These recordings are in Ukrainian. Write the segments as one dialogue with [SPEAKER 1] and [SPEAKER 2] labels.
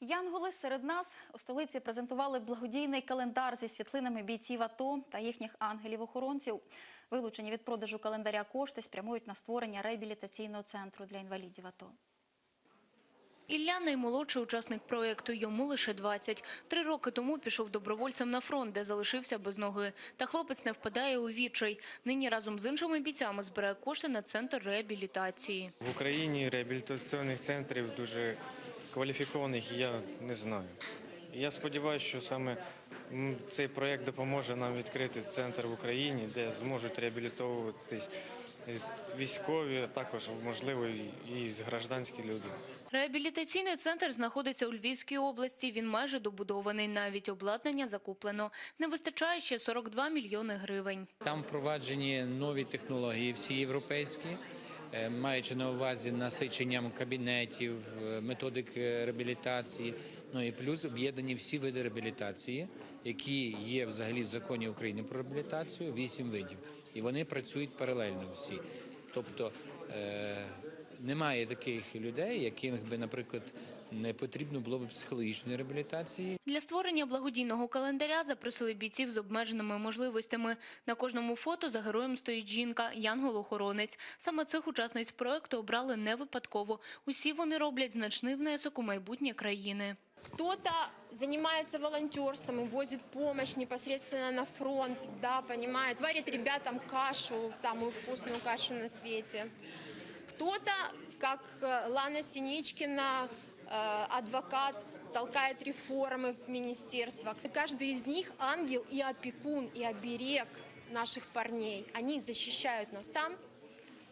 [SPEAKER 1] Янголи серед нас у столиці презентували благодійний календар зі світлинами бійців АТО та їхніх ангелів-охоронців. Вилучені від продажу календаря кошти спрямують на створення реабілітаційного центру для інвалідів АТО.
[SPEAKER 2] Ілля – наймолодший учасник проєкту, йому лише 20. Три роки тому пішов добровольцем на фронт, де залишився без ноги. Та хлопець не впадає у відчай. Нині разом з іншими бійцями збирає кошти на центр реабілітації.
[SPEAKER 3] В Україні реабілітаційних центрів дуже кваліфікованих я не знаю. Я сподіваюся, що саме цей проєкт допоможе нам відкрити центр в Україні, де зможуть реабілітовуватись військові, а також можливо і- гражданські люди.
[SPEAKER 2] Реабілітаційний центр знаходиться у Львівській області. Він майже добудований. Навіть обладнання закуплено. Не вистачає ще 42 мільйони гривень.
[SPEAKER 4] Там впроваджені нові технології, всі європейські, маючи на увазі насиченням кабінетів, методики методик е, реабілітації. Ну і плюс об'єднані всі види реабілітації, які є взагалі в законі України про реабілітацію, вісім видів. І вони працюють паралельно всі. Тобто е, немає таких людей, яким би, наприклад, не потрібно було б психологічної реабілітації,
[SPEAKER 2] Для створення благодійного календаря запросили бійців з обмеженими можливостями. На кожному фото за героєм стоїть жінка, янгол-охоронець. Саме цих учасниць проекту обрали не випадково. Усі вони роблять значний внесок у майбутнє країни.
[SPEAKER 5] Кто-то занимается волонтерством и возит помощь непосредственно на фронт, да, понимает, варит ребятам кашу, самую вкусную кашу на свете. Кто-то, как э, Лана Синичкина, э, адвокат, толкает реформы в министерствах. И каждый из них ангел и опекун, и оберег наших парней. Они защищают нас там,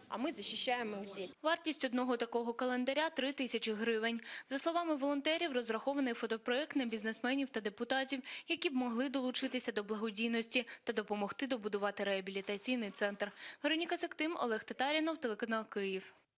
[SPEAKER 5] а ми захищаємо їх здесь.
[SPEAKER 2] Вартість одного такого календаря – 3 тисячі гривень. За словами волонтерів, розрахований фотопроект на бізнесменів та депутатів, які б могли долучитися до благодійності та допомогти добудувати реабілітаційний центр. Вероніка Сектим, Олег Татарінов, телеканал Київ.